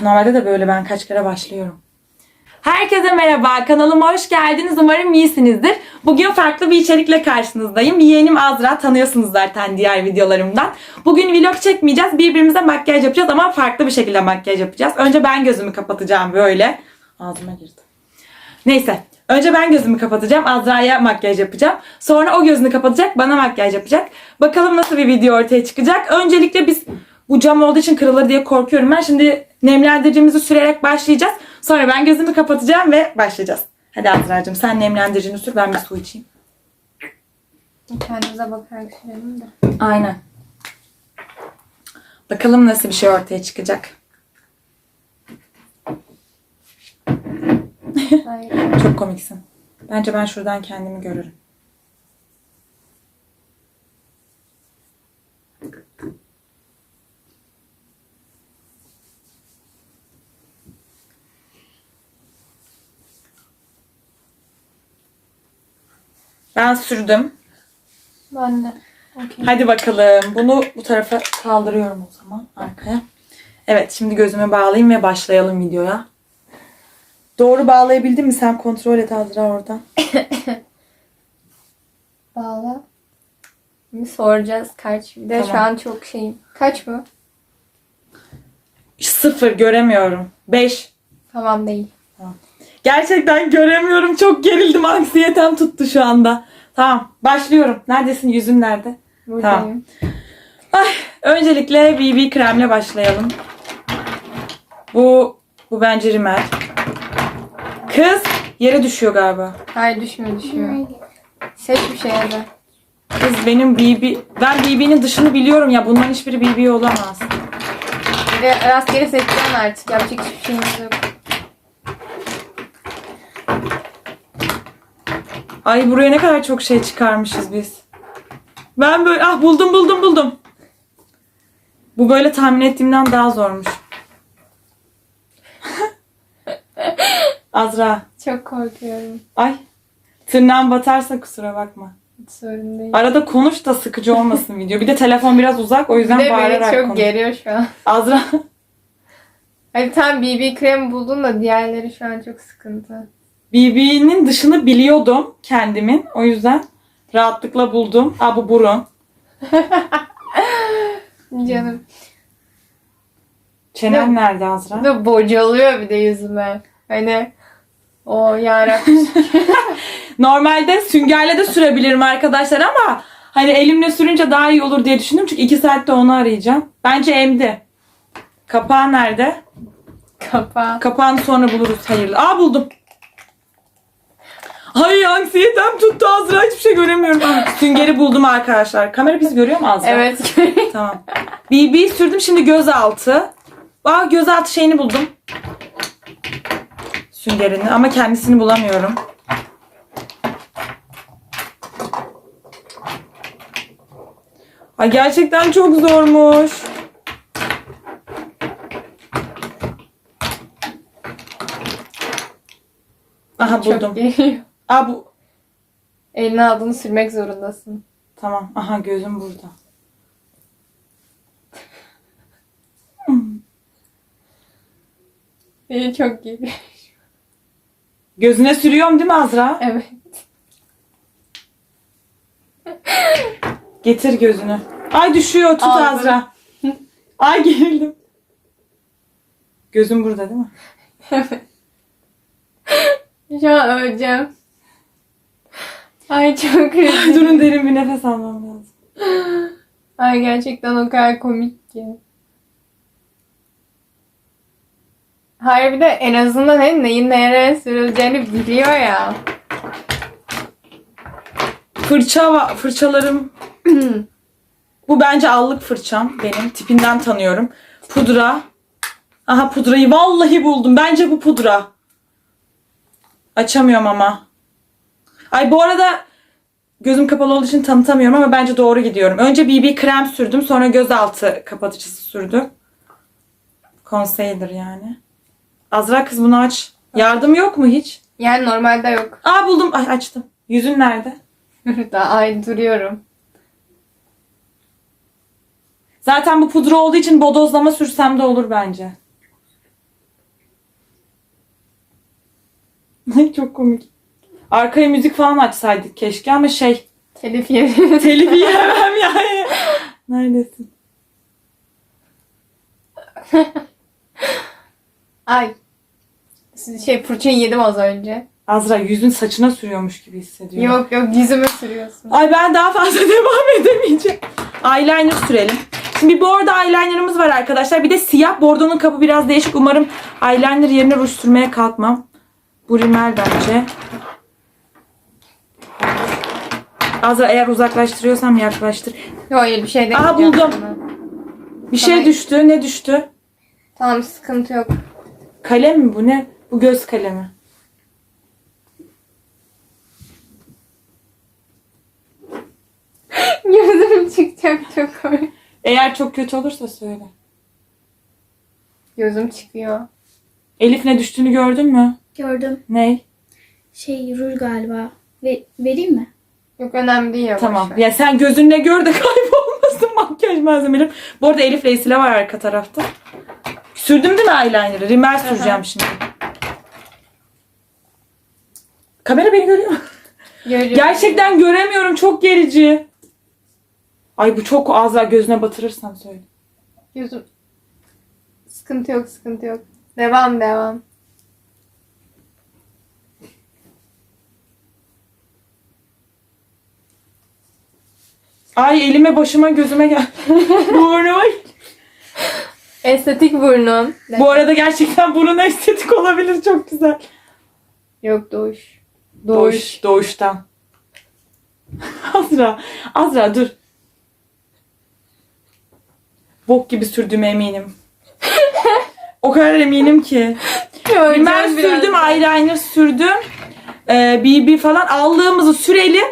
Normalde de böyle ben kaç kere başlıyorum. Herkese merhaba, kanalıma hoş geldiniz. Umarım iyisinizdir. Bugün farklı bir içerikle karşınızdayım. Yeğenim Azra, tanıyorsunuz zaten diğer videolarımdan. Bugün vlog çekmeyeceğiz, birbirimize makyaj yapacağız ama farklı bir şekilde makyaj yapacağız. Önce ben gözümü kapatacağım böyle. Ağzıma girdi. Neyse, önce ben gözümü kapatacağım, Azra'ya makyaj yapacağım. Sonra o gözünü kapatacak, bana makyaj yapacak. Bakalım nasıl bir video ortaya çıkacak. Öncelikle biz bu cam olduğu için kırılır diye korkuyorum ben. Şimdi nemlendiricimizi sürerek başlayacağız. Sonra ben gözümü kapatacağım ve başlayacağız. Hadi Azra'cığım sen nemlendiricini sür ben bir su içeyim. Kendimize bakarak sürelim de. Aynen. Bakalım nasıl bir şey ortaya çıkacak. Çok komiksin. Bence ben şuradan kendimi görürüm. Ben sürdüm. Ben de. Okey. Hadi bakalım. Bunu bu tarafa kaldırıyorum o zaman arkaya. Evet şimdi gözümü bağlayayım ve başlayalım videoya. Doğru bağlayabildim mi? Sen kontrol et Azra oradan. Bağla. Şimdi soracağız kaç. Bir de Tamam. şu an çok şeyim. Kaç bu? Sıfır göremiyorum. Beş. Tamam değil. Gerçekten göremiyorum. Çok gerildim. Anksiyetem tuttu şu anda. Tamam başlıyorum. Neredesin? Yüzün nerede? Buradayım. Ay, öncelikle BB kremle başlayalım. Bu bu bence rimel. Kız yere düşüyor galiba. Hayır düşmüyor düşmüyor. Seç bir şey hadi. Kız benim BB ben BB'nin dışını biliyorum ya. Bunların hiçbiri BB olamaz. De rastgele seçeceğim artık. Yapacak hiçbir şeyimiz yok. Ay buraya ne kadar çok şey çıkarmışız biz. Ben böyle ah buldum buldum buldum. Bu böyle tahmin ettiğimden daha zormuş. Azra. Çok korkuyorum. Ay. Tırnağım batarsa kusura bakma. Hiç sorun değil. Arada konuş da sıkıcı olmasın video. Bir de telefon biraz uzak o Bir yüzden de beni bağırarak çok konuş. geriyor şu an. Azra. Hadi tam BB kremi buldun da diğerleri şu an çok sıkıntı. BB'nin dışını biliyordum kendimin. O yüzden rahatlıkla buldum. Aa bu burun. Canım. Çenen Ne? nerede Azra? Bir de bocalıyor bir de yüzüme. Hani o yarabbim. Normalde süngerle de sürebilirim arkadaşlar ama hani elimle sürünce daha iyi olur diye düşündüm. Çünkü iki saatte onu arayacağım. Bence emdi. Kapağı nerede? Kapağı. Kapağını sonra buluruz hayırlı. Aa buldum. Ay anksiyetem tuttu Azra hiçbir şey göremiyorum. Aa, süngeri buldum arkadaşlar. Kamera bizi görüyor mu Azra? Evet. Tamam. BB sürdüm şimdi gözaltı. Aa gözaltı şeyini buldum. Süngerini ama kendisini bulamıyorum. Ay gerçekten çok zormuş. Aha buldum. Çok. Aa bu Eline aldığını sürmek zorundasın. tamam. Aha gözüm burada. Beni çok geliyor. Gözüne sürüyorum değil mi Azra? Evet. Getir gözünü. Ay düşüyor tut Aldım. Azra. Ay gerildim. Gözüm burada değil mi? Evet. Şu an öleceğim. Ay çok üzüldüm. durun derin bir nefes almam lazım. Ay gerçekten o kadar komik ki. Hayır bir de en azından hani neyin nereye sürüleceğini biliyor ya. Fırça var. Fırçalarım. Bu bence allık fırçam. Benim tipinden tanıyorum. Pudra. Aha pudrayı vallahi buldum. Bence bu pudra. Açamıyorum ama. Ay bu arada gözüm kapalı olduğu için tanıtamıyorum ama bence doğru gidiyorum. Önce BB krem sürdüm. Sonra gözaltı kapatıcısı sürdüm. Konseydir yani. Azra kız bunu aç. Yardım yok mu hiç? Yani normalde yok. Aa buldum. Ay açtım. Yüzün nerede? Daha ay duruyorum. Zaten bu pudra olduğu için bodozlama sürsem de olur bence. Çok komik. Arkaya müzik falan açsaydık keşke ama şey Telif yeri. telif yemem yani. Neredesin? Ay. Şey fırçayı yedim az önce. Azra yüzün saçına sürüyormuş gibi hissediyorum. Yok yok yüzüme sürüyorsun. Ay ben daha fazla devam edemeyeceğim. Eyeliner sürelim. Şimdi bir bordo eyelinerımız var arkadaşlar. Bir de siyah. Bordonun kapı biraz değişik. Umarım eyeliner yerine ruj sürmeye kalkmam. Bu rimel bence. Azra eğer uzaklaştırıyorsam yaklaştır. Yok hayır bir şey Aha, demeyeceğim buldum. sana. Bir şey Tamam. düştü. Ne düştü? Tamam sıkıntı yok. Kalem mi bu ne? Bu göz kalemi. Gözüm çıkacak çok komik. Eğer çok kötü olursa söyle. Gözüm çıkıyor. Elif ne düştüğünü gördün mü? Gördüm. Ney? Şey ruj galiba. Ve, vereyim mi? Yok önemli değil. Tamam. ver. Ya sen gözünle gör de kaybolmasın makyaj malzemelerim. Bu arada Elif Reisile var arka tarafta. Sürdüm değil mi eyeliner'ı? Rimel süreceğim şimdi. Kamera beni görüyor mu? Görüyorum. Gerçekten göremiyorum. Çok gerici. Ay bu çok az daha gözüne batırırsam söyle. Gözüm. Sıkıntı yok sıkıntı yok. Devam devam. Ay elime başıma gözüme gel. Burnuma. Estetik burnum. Bu arada gerçekten burun estetik olabilir. Çok güzel. Yok doğuş. Doğuş, doğuştan. Azra, Azra dur. Bok gibi sürdüğüme eminim. o kadar eminim ki. Biraz. sürdüm, eyeliner sürdüm. Ee, BB falan aldığımızı sürelim.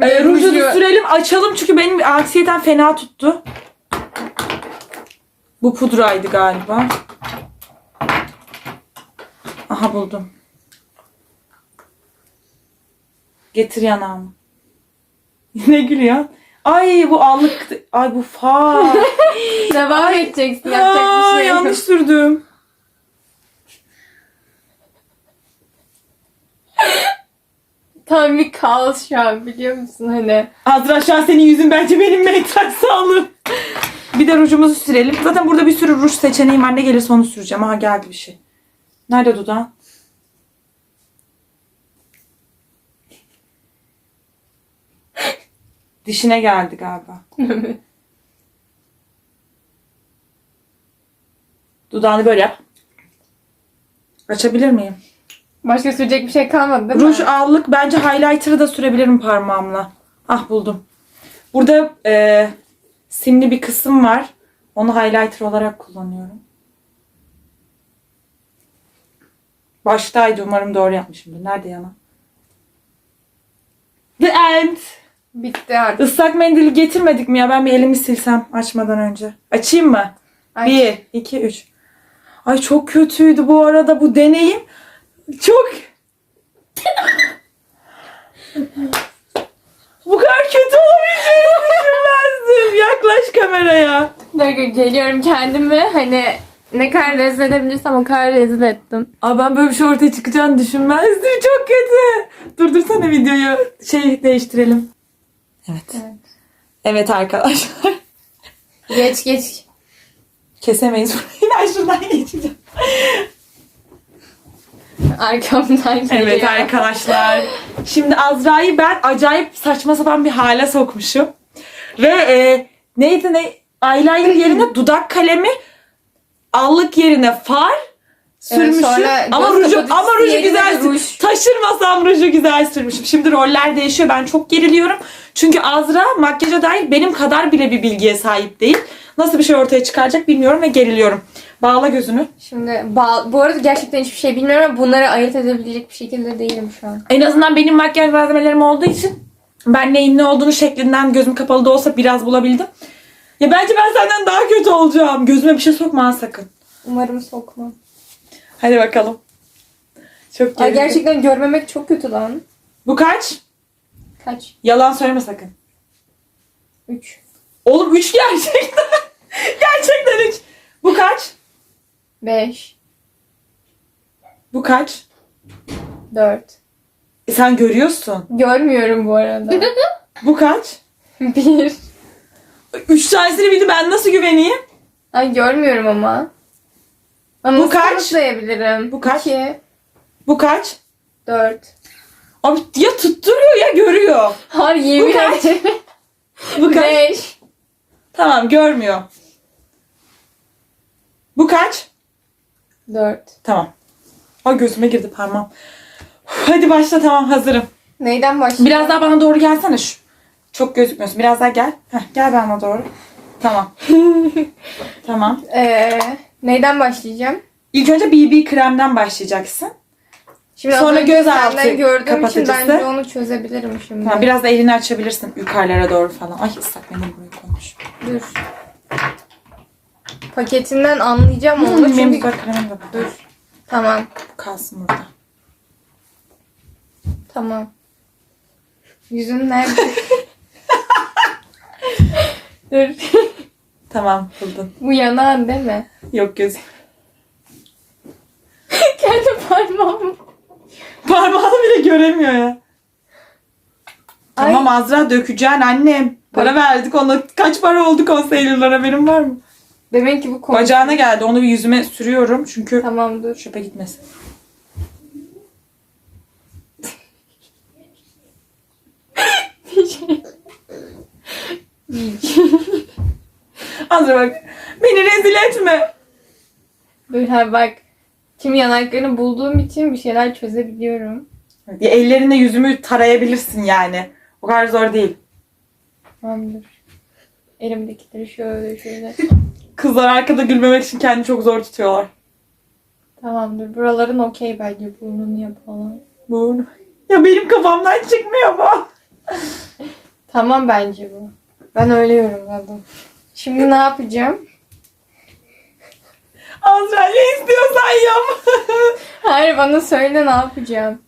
Ee, ruju da sürelim, açalım çünkü benim anksiyeten fena tuttu. Bu pudraydı galiba. Aha buldum. Getir yanağımı. ne gülüyor? Ay bu allık. Ay bu far. Devam edeceksin. Yapacak Aa, bir şey yok. yanlış sürdüm. Tam bir kaos şu an biliyor musun hani. Azra şu an senin yüzün bence benim mental sağlığım. Bir de rujumuzu sürelim. Zaten burada bir sürü ruj seçeneğim var. Ne gelirse onu süreceğim. Aha geldi bir şey. Nerede dudağın? Dişine geldi galiba. Dudağını böyle yap. Açabilir miyim? Başka sürecek bir şey kalmadı değil mi? Ruj allık. Bence highlighter'ı da sürebilirim parmağımla. Ah buldum. Burada e, simli bir kısım var. Onu highlighter olarak kullanıyorum. Baştaydı. Umarım doğru yapmışımdır. Nerede yana? The end. Bitti artık. Islak mendili getirmedik mi ya? Ben bir elimi silsem açmadan önce. Açayım mı? Aç. Bir, iki, üç. Ay çok kötüydü bu arada bu deneyim. Çok... bu kadar kötü olabileceğini düşünmezdim. Yaklaş kameraya. Dur geliyorum kendimi hani ne kadar rezil edebilirsem o kadar rezil ettim. Aa ben böyle bir şey ortaya çıkacağını düşünmezdim. Çok kötü. Durdursana videoyu. Şey değiştirelim. Evet. Evet. Evet arkadaşlar. Geç geç. Kesemeyiz burayı. Ben şuradan geçeceğim. Arkamdan geliyor. Evet arkadaşlar. Şimdi Azra'yı ben acayip saçma sapan bir hale sokmuşum. Ve e, neydi ne? Eyeliner yerine dudak kalemi, allık yerine far sürmüşüm. sonra ama göz ruju kapatıcısı ama ruju yerine güzel de ruj. taşırmasam ruju güzel sürmüşüm. Şimdi roller değişiyor. Ben çok geriliyorum. Çünkü Azra makyaja dair benim kadar bile bir bilgiye sahip değil. Nasıl bir şey ortaya çıkaracak bilmiyorum ve geriliyorum. Bağla gözünü. Şimdi bağ- bu arada gerçekten hiçbir şey bilmiyorum ama bunları ayırt edebilecek bir şekilde değilim şu an. En azından benim makyaj malzemelerim olduğu için ben neyin ne olduğunu şeklinden gözüm kapalı da olsa biraz bulabildim. Ya bence ben senden daha kötü olacağım. Gözüme bir şey sokma sakın. Umarım sokmam. Hadi bakalım. Çok Ay gerçekten görmemek çok kötü lan. Bu kaç? Kaç? Yalan söyleme sakın. 3. Oğlum 3 gerçekten. gerçekten 3. Bu kaç? 5. Bu kaç? Dört. E, sen görüyorsun. Görmüyorum bu arada. Bu kaç? Bir. Üç tanesini bildi ben nasıl güveneyim? Ay görmüyorum ama. Ama Bu nasıl kaç? kanıtlayabilirim? Bu kaç? İki. Bu kaç? Dört. Abi ya tutturuyor ya görüyor. Hayır yemin kaç? ederim. Bu kaç? Beş. Tamam görmüyor. Bu kaç? Dört. Tamam. Ay gözüme girdi parmağım. Hadi başla tamam hazırım. Neyden başlayayım? Biraz daha bana doğru gelsene şu. Çok gözükmüyorsun. Biraz daha gel. Heh, gel bana doğru. Tamam. tamam. Ee, neyden başlayacağım? İlk önce BB kremden başlayacaksın. Şimdi Sonra gözaltı senden gördüğüm için kapatıcısı. bence onu çözebilirim şimdi. Tamam, biraz da elini açabilirsin yukarılara doğru falan. Ay ıslak benim buraya koymuş. Dur. Paketinden anlayacağım onu benim çünkü... güzel kremim de. Dur. Tamam. Kalsın burada. Tamam. Yüzün nerede? Dur. Tamam buldun. Bu yanağın değil mi? Yok gözüm. Kendi parmağım. Parmağını bile göremiyor ya. Ay. Tamam Azra dökeceksin annem. Para verdik ona. Kaç para oldu konseylerler haberin var mı? Demek ki bu konu. Bacağına geldi. Onu bir yüzüme sürüyorum. Çünkü Tamam dur. çöpe gitmesin. Azra bak. Beni rezil etme. dur ha bak. Şimdi yanaklarını bulduğum için bir şeyler çözebiliyorum. Ya ellerinle yüzümü tarayabilirsin yani. O kadar zor değil. Tamam dur. Elimdekileri şöyle şöyle. Kızlar arkada gülmemek için kendini çok zor tutuyorlar. tamam dur. Buraların okey bence burnunu yapalım. Bu. Ya benim kafamdan çıkmıyor bu. Tamam bence bu. Ben öyle yorumladım. Şimdi ne yapacağım? Azra ne istiyorsan yap. Hayır bana söyle ne yapacağım.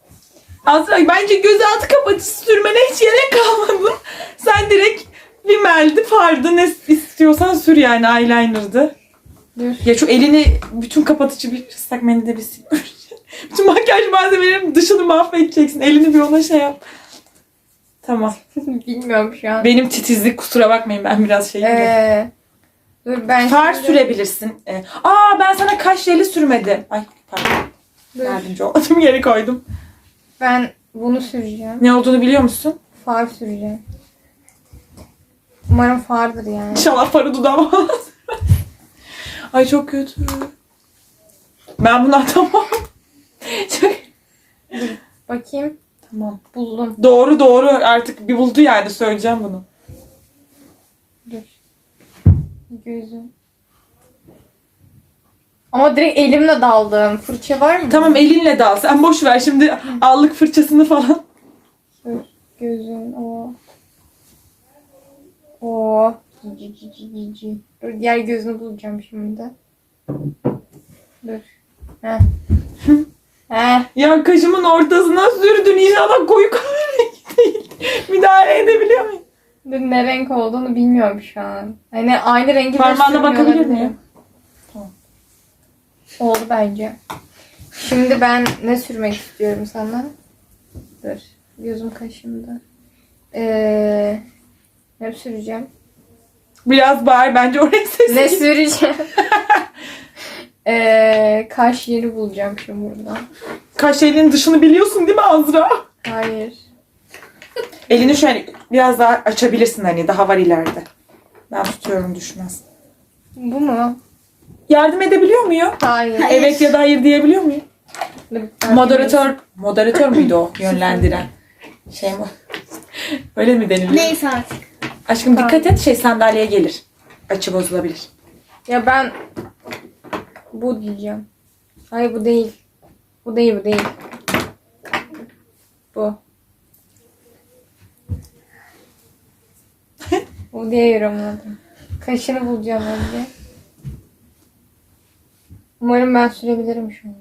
Azra bence gözaltı kapatıcısı sürmene hiç gerek kalmadı. Sen direkt rimeldi, fardı ne istiyorsan sür yani eyeliner'dı. Dur. Ya şu elini bütün kapatıcı bir ıslak mendilde bir sil. bütün makyaj malzemelerinin dışını mahvedeceksin. Elini bir ona şey yap. Tamam. Bilmiyorum şu an. Benim titizlik kusura bakmayın ben biraz şeyim. de. Ee, dur ben Far şimdi- sürebilirsin. Ee, aa ben sana kaş jeli sürmedim. Ay pardon. Dur. Yardımcı oldum geri koydum. Ben bunu süreceğim. Ne olduğunu biliyor musun? Far süreceğim. Umarım fardır yani. İnşallah farı dudağıma. Ay çok kötü. Ben bunu atamam. çok... Bakayım. Tamam. Buldum. Doğru doğru artık bir buldu yani söyleyeceğim bunu. Dur. Gözüm. Ama direkt elimle daldım. Fırça var mı? Tamam elinle dal. Sen boş ver şimdi allık fırçasını falan. Dur. Gözüm. O. O. Cici cici cici. Dur diğer gözünü bulacağım şimdi. Dur. Heh. Heh. Ya kaşımın ortasına sürdün inşallah koyu kahverengi değil. Müdahale edebiliyor muyum? Dur ne renk olduğunu bilmiyorum şu an. Hani aynı rengi Parmağına bakabilir miyim? Tamam. Oldu bence. Şimdi ben ne sürmek istiyorum sana? Dur. Gözüm kaşımda. Ee, ne süreceğim? Biraz bağır bence oraya sesi Ne git. süreceğim? ee, kaş yeri bulacağım şimdi buradan. Kaş elinin dışını biliyorsun değil mi Azra? Hayır. Elini şöyle biraz daha açabilirsin hani daha var ileride. Ben tutuyorum düşmez. Bu mu? Yardım edebiliyor muyum? Hayır. Evet ya da hayır diyebiliyor muyum? Moderatör, moderatör müydü o yönlendiren? Şey mi? Öyle mi deniliyor? Neyse artık. Aşkım Tamam. dikkat et şey sandalyeye gelir. Açı bozulabilir. Ya ben bu diyeceğim. Hayır bu değil. Bu değil bu değil. Bu. bu diye yorumladım. Kaşını bulacağım önce. Umarım ben sürebilirim şu an.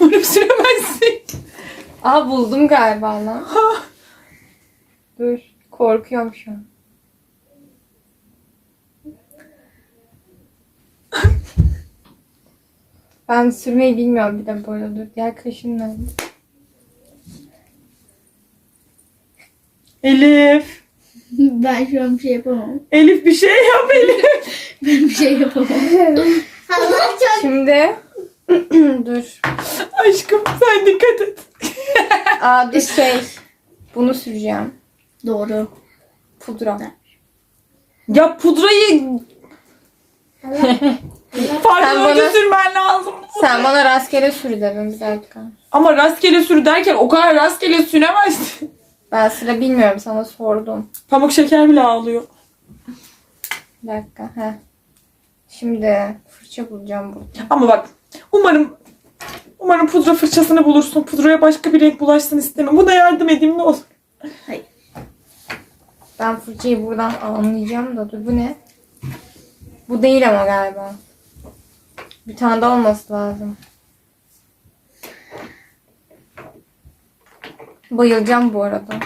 Umarım süremezsin. Aa buldum galiba lan. Dur. Korkuyorum şu an. ben sürmeyi bilmiyorum bir de böyle dur. Diğer kaşım nerede? Elif. Ben şu an bir şey yapamam. Elif bir şey yap Elif. ben bir şey yapamam. Şimdi dur. Aşkım sen dikkat et. Aa dur şey. Bunu süreceğim. Doğru. Pudra. Ya pudrayı Sen farklı bana- sürmen lazım. Sen bana rastgele sür dedin bir dakika. Ama rastgele sür derken o kadar rastgele süremezsin. Ben sıra bilmiyorum sana sordum. Pamuk şeker bile ağlıyor. Bir dakika. Heh. Şimdi fırça bulacağım burada. Ama bak umarım umarım pudra fırçasını bulursun. Pudraya başka bir renk bulaşsın istemem. Buna yardım edeyim ne olur. Hayır. Ben fırçayı buradan anlayacağım da dur bu ne? Bu değil ama galiba. Bir tane daha olması lazım. Bayılacağım bu arada.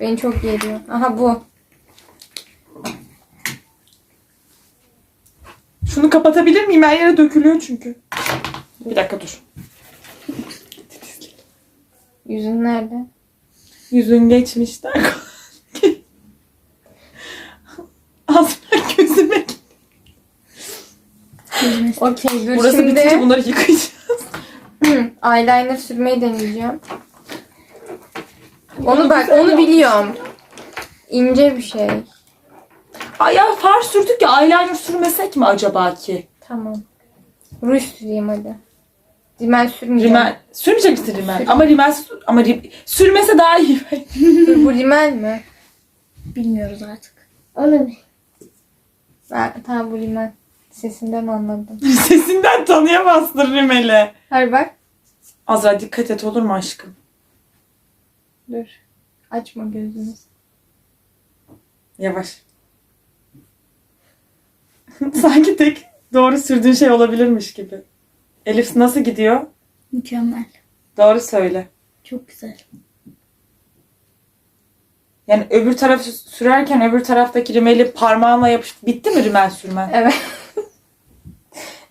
Beni çok geriyor. Aha bu. Şunu kapatabilir miyim? Her yere dökülüyor çünkü. Bir dakika dur. Yüzün nerede? Yüzün geçmişler. Azra gözüme. Okey dur Burası bitince şimdi bunları yıkayacağız. eyeliner sürmeyi deneyeceğim. Onu bak güzel onu biliyorum. İnce bir şey. Ay ya far sürdük ya eyeliner sürmesek mi acaba ki? Tamam. Ruj süreyim hadi. Rimel sürmeyeceğim. Rimel. Sürmeyecek misin rimel? Sür. Ama rimel ama rim- sürmese daha iyi. Dur, bu rimel mi? Bilmiyoruz artık. Ben, tamam bu rimel. Sesinden anladım. Sesinden tanıyamazsın rimeli. Hayır bak. Azra dikkat et olur mu aşkım? Dur. Açma gözünü. Yavaş. Sanki tek doğru sürdüğün şey olabilirmiş gibi. Elif nasıl gidiyor? Mükemmel. Doğru söyle. Çok güzel. Yani öbür tarafı sürerken öbür taraftaki rimeli parmağınla yapıştı. Bitti mi rimel sürmen? Evet.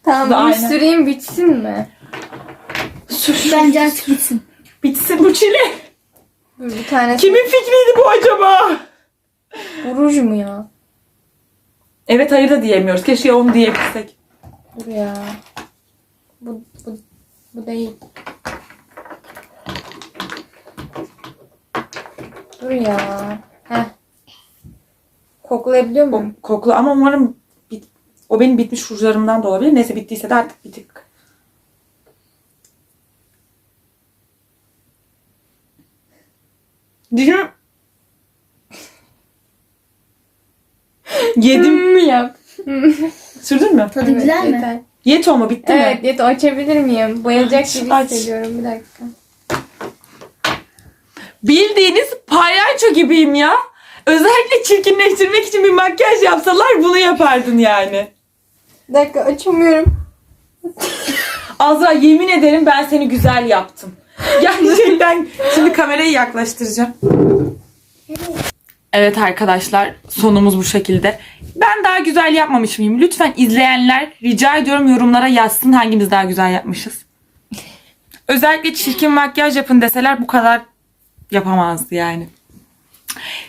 tamam ruj aynı. süreyim bitsin mi? Sür. Bence artık bitsin. Bitsin bu çile. Dur bir tane. Kimin fikriydi bu acaba? Bu ruj mu ya? Evet hayır da diyemiyoruz. Keşke onu diyebilsek. Dur ya. Bu, bu, bu değil. Dur ya. Heh. Koklayabiliyor O muyum? koklu ama umarım o benim bitmiş rujlarımdan da olabilir. Neyse bittiyse de artık bitik. Dişim... Yedim. Hmm yap. Sürdün mü? Tadı güzel mi? yeter. Yet o mu? Bitti Evet, mi? yet açabilir miyim? Bayılacak Aç, gibi aç. hissediyorum. Bir dakika. Bildiğiniz palyaço gibiyim ya. Özellikle çirkinleştirmek için bir makyaj yapsalar bunu yapardın yani. Bir dakika açamıyorum. Azra yemin ederim ben seni güzel yaptım. Gerçekten şimdi kamerayı yaklaştıracağım. Evet arkadaşlar sonumuz bu şekilde. Ben daha güzel yapmamış mıyım? Lütfen izleyenler rica ediyorum yorumlara yazsın hangimiz daha güzel yapmışız. Özellikle çirkin makyaj yapın deseler bu kadar yapamazdı yani.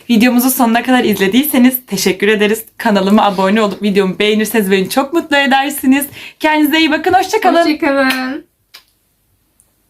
Videomuzu sonuna kadar izlediyseniz teşekkür ederiz. Kanalıma abone olup videomu beğenirseniz beni çok mutlu edersiniz. Kendinize iyi bakın. Hoşçakalın. Hoşçakalın.